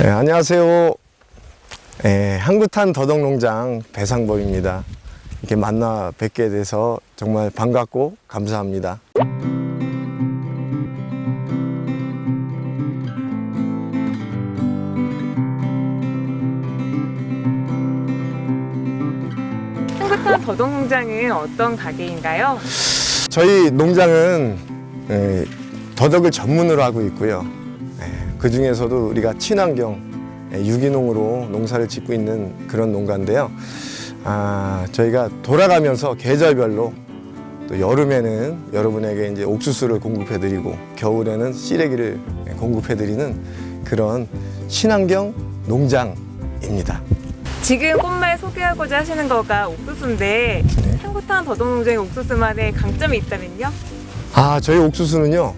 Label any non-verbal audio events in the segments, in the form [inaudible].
네, 안녕하세요. 네, 한구탄 더덕농장 배상범입니다. 이렇게 만나 뵙게 돼서 정말 반갑고 감사합니다. 한국탄 더덕농장은 어떤 가게인가요? 저희 농장은 에, 더덕을 전문으로 하고 있고요. 그 중에서도 우리가 친환경 에, 유기농으로 농사를 짓고 있는 그런 농가인데요. 아, 저희가 돌아가면서 계절별로 또 여름에는 여러분에게 이제 옥수수를 공급해드리고 겨울에는 씨래기를 공급해드리는 그런 친환경 농장입니다. 지금 꽃말 소개하고자 하시는 거가 옥수수인데 네. 한국탄 더덕농장의 옥수수만의 강점이 있다면요? 아, 저희 옥수수는요.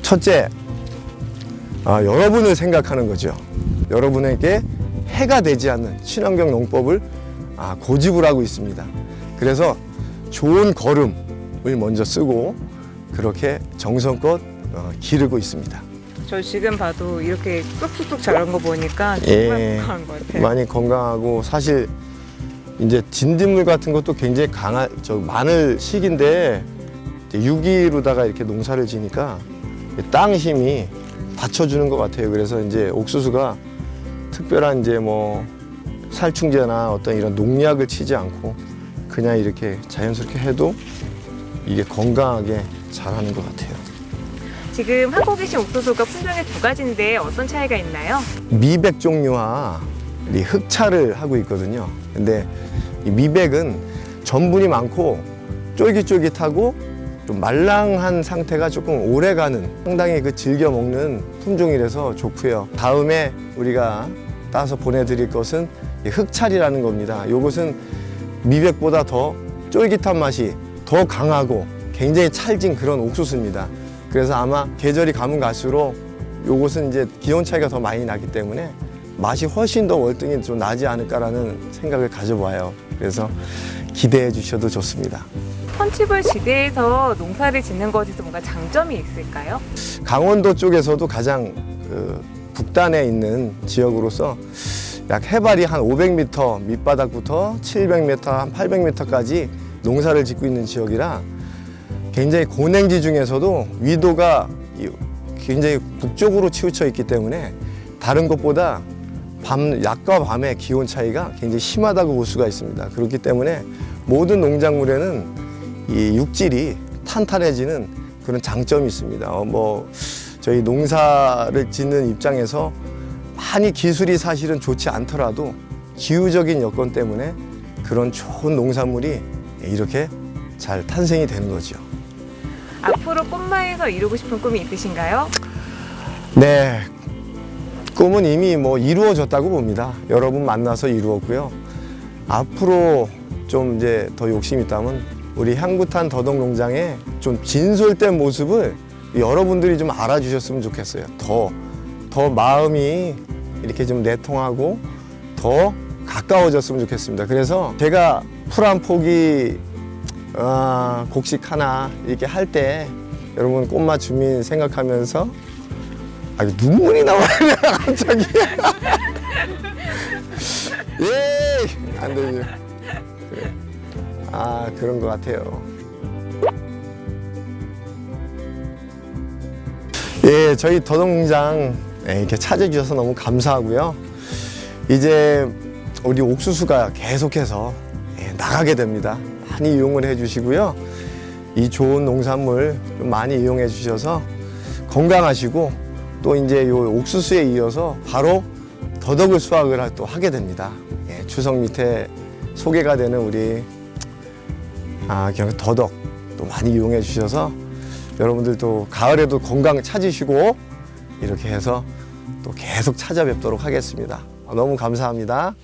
첫째, 아, 여러분을 생각하는 거죠. 여러분에게 해가 되지 않는 친환경 농법을 아, 고집을 하고 있습니다. 그래서 좋은 거름을 먼저 쓰고 그렇게 정성껏 어, 기르고 있습니다. 저 지금 봐도 이렇게 쑥쑥쑥 자란 거 보니까 정말 예. 건강한 것 같아요. 많이 건강하고 사실 이제 진딧물 같은 것도 굉장히 강한 저 마늘 시기인데 이제 유기로다가 이렇게 농사를 지니까 땅 힘이 받쳐주는 것 같아요. 그래서 이제 옥수수가 특별한 이제 뭐 살충제나 어떤 이런 농약을 치지 않고 그냥 이렇게 자연스럽게 해도 이게 건강하게 자라는 것 같아요. 지금 하고 계신 옥수수가 품종이 두 가지인데 어떤 차이가 있나요? 미백 종류와 이 흑차를 하고 있거든요. 근데 이 미백은 전분이 많고 쫄깃쫄깃하고 좀 말랑한 상태가 조금 오래 가는 상당히 그 즐겨 먹는 품종이라서 좋고요. 다음에 우리가 따서 보내드릴 것은 이 흑찰이라는 겁니다. 이것은 미백보다 더 쫄깃한 맛이 더 강하고 굉장히 찰진 그런 옥수수입니다. 그래서 아마 계절이 가면 갈수록 요것은 이제 기온 차이가 더 많이 나기 때문에 맛이 훨씬 더 월등히 좀 나지 않을까라는 생각을 가져봐요. 그래서 기대해 주셔도 좋습니다. 펀치볼 지대에서 농사를 짓는 것에서 뭔가 장점이 있을까요? 강원도 쪽에서도 가장 그 북단에 있는 지역으로서 약 해발이 한 500m 밑바닥부터 700m, 한 800m까지 농사를 짓고 있는 지역이라 굉장히 고냉지 중에서도 위도가 이- 굉장히 북쪽으로 치우쳐 있기 때문에 다른 곳보다 밤, 낮과 밤의 기온 차이가 굉장히 심하다고 볼 수가 있습니다. 그렇기 때문에 모든 농작물에는 이 육질이 탄탄해지는 그런 장점이 있습니다. 어, 뭐 저희 농사를 짓는 입장에서 많이 기술이 사실은 좋지 않더라도 기후적인 여건 때문에 그런 좋은 농산물이 이렇게 잘 탄생이 되는 거죠. 앞으로 꽃마에서 이루고 싶은 꿈이 있으신가요? 네. 꿈은 이미 뭐 이루어졌다고 봅니다. 여러분 만나서 이루었고요. 앞으로 좀 이제 더 욕심이 있다면 우리 향구탄 더덕 농장의 좀 진솔된 모습을 여러분들이 좀 알아주셨으면 좋겠어요. 더, 더 마음이 이렇게 좀 내통하고 더 가까워졌으면 좋겠습니다. 그래서 제가 풀 한 포기, 아, 곡식 하나 이렇게 할 때 여러분 꽃맛 주민 생각하면서 아, 눈물이 나와요, [laughs] 갑자기. [laughs] 예, 안 되죠. 아, 그런 것 같아요. 예, 저희 더동장 예, 이렇게 찾아주셔서 너무 감사하고요. 이제 우리 옥수수가 계속해서 예, 나가게 됩니다. 많이 이용을 해주시고요. 이 좋은 농산물 좀 많이 이용해 주셔서 건강하시고 또 이제 요 옥수수에 이어서 바로 더덕을 수확을 또 하게 됩니다. 예, 추석 밑에 소개가 되는 우리 아, 그냥 더덕 또 많이 이용해 주셔서 여러분들도 가을에도 건강 찾으시고 이렇게 해서 또 계속 찾아뵙도록 하겠습니다. 너무 감사합니다.